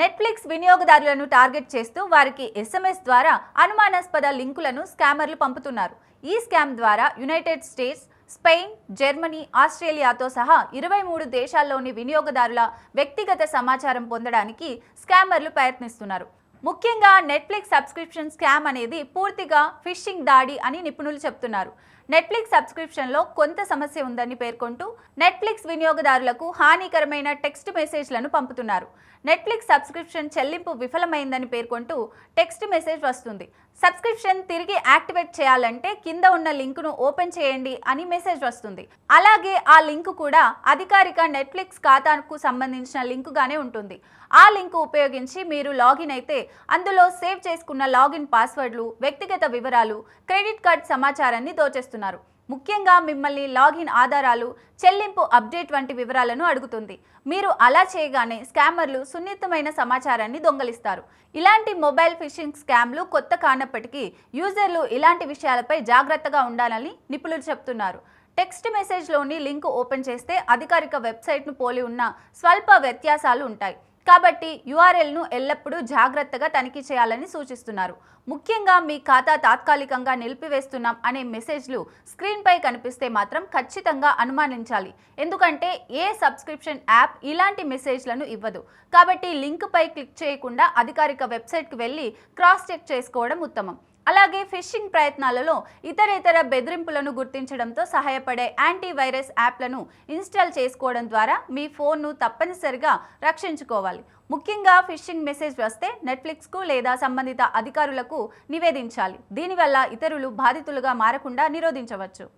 Netflix వినియోగదారులను target చేస్తూ వారికి ఎస్ఎంఎస్ ద్వారా అనుమానాస్పద లింకులను స్కామర్లు పంపుతున్నారు. ఈ స్కామ్ ద్వారా యునైటెడ్ స్టేట్స్ స్పెయిన్ జర్మనీ ఆస్ట్రేలియాతో సహా ఇరవై మూడు దేశాల్లోని వినియోగదారుల వ్యక్తిగత సమాచారం పొందడానికి స్కామర్లు ప్రయత్నిస్తున్నారు. ముఖ్యంగా నెట్ఫ్లిక్స్ సబ్స్క్రిప్షన్ స్కామ్ అనేది పూర్తిగా ఫిషింగ్ దాడి అని నిపుణులు చెప్తున్నారు. నెట్ఫ్లిక్స్ సబ్స్క్రిప్షన్లో కొంత సమస్య ఉందని పేర్కొంటూ నెట్ఫ్లిక్స్ వినియోగదారులకు హానికరమైన టెక్స్ట్ మెసేజ్లను పంపుతున్నారు. నెట్ఫ్లిక్స్ సబ్స్క్రిప్షన్ చెల్లింపు విఫలమైందని పేర్కొంటూ టెక్స్ట్ మెసేజ్ వస్తుంది. సబ్స్క్రిప్షన్ తిరిగి యాక్టివేట్ చేయాలంటే కింద ఉన్న లింకును ఓపెన్ చేయండి అని మెసేజ్ వస్తుంది. అలాగే ఆ లింక్ కూడా అధికారిక నెట్ఫ్లిక్స్ ఖాతాకు సంబంధించిన లింకుగానే ఉంటుంది. ఆ లింక్ ఉపయోగించి మీరు లాగిన్ అయితే అందులో సేవ్ చేసుకున్న లాగిన్ పాస్వర్డ్లు వ్యక్తిగత వివరాలు క్రెడిట్ కార్డ్ సమాచారాన్ని దోచేస్తున్నారు. ముఖ్యంగా మిమ్మల్ని లాగిన్ ఆధారాలు చెల్లింపు అప్డేట్ వంటి వివరాలను అడుగుతుంది. మీరు అలా చేయగానే స్కామర్లు సున్నితమైన సమాచారాన్ని దొంగలిస్తారు. ఇలాంటి మొబైల్ ఫిషింగ్ స్కామ్లు కొత్త కానప్పటికీ యూజర్లు ఇలాంటి విషయాలపై జాగ్రత్తగా ఉండాలని నిపుణులు చెప్తున్నారు. టెక్స్ట్ మెసేజ్లోని లింక్ ఓపెన్ చేస్తే అధికారిక వెబ్సైట్ను పోలి ఉన్న స్వల్ప వ్యత్యాసాలు ఉంటాయి. కాబట్టి యూఆర్ఎల్ను ఎల్లప్పుడూ జాగ్రత్తగా తనిఖీ చేయాలని సూచిస్తున్నారు. ముఖ్యంగా మీ ఖాతా తాత్కాలికంగా నిలిపివేస్తున్నాం అనే మెసేజ్లు స్క్రీన్పై కనిపిస్తే మాత్రం ఖచ్చితంగా అనుమానించాలి. ఎందుకంటే ఏ సబ్స్క్రిప్షన్ యాప్ ఇలాంటి మెసేజ్లను ఇవ్వదు. కాబట్టి లింక్పై క్లిక్ చేయకుండా అధికారిక వెబ్సైట్కి వెళ్ళి క్రాస్ చెక్ చేసుకోవడం ఉత్తమం. అలాగే ఫిషింగ్ ప్రయత్నాలలో ఇతరేతర బెదిరింపులను గుర్తించడంతో సహాయపడే యాంటీవైరస్ యాప్లను ఇన్స్టాల్ చేసుకోవడం ద్వారా మీ ఫోన్ను తప్పనిసరిగా రక్షించుకోవాలి. ముఖ్యంగా ఫిషింగ్ మెసేజ్ వస్తే నెట్ఫ్లిక్స్కు లేదా సంబంధిత అధికారులకు నివేదించాలి. దీనివల్ల ఇతరులు బాధితులుగా మారకుండా నిరోధించవచ్చు.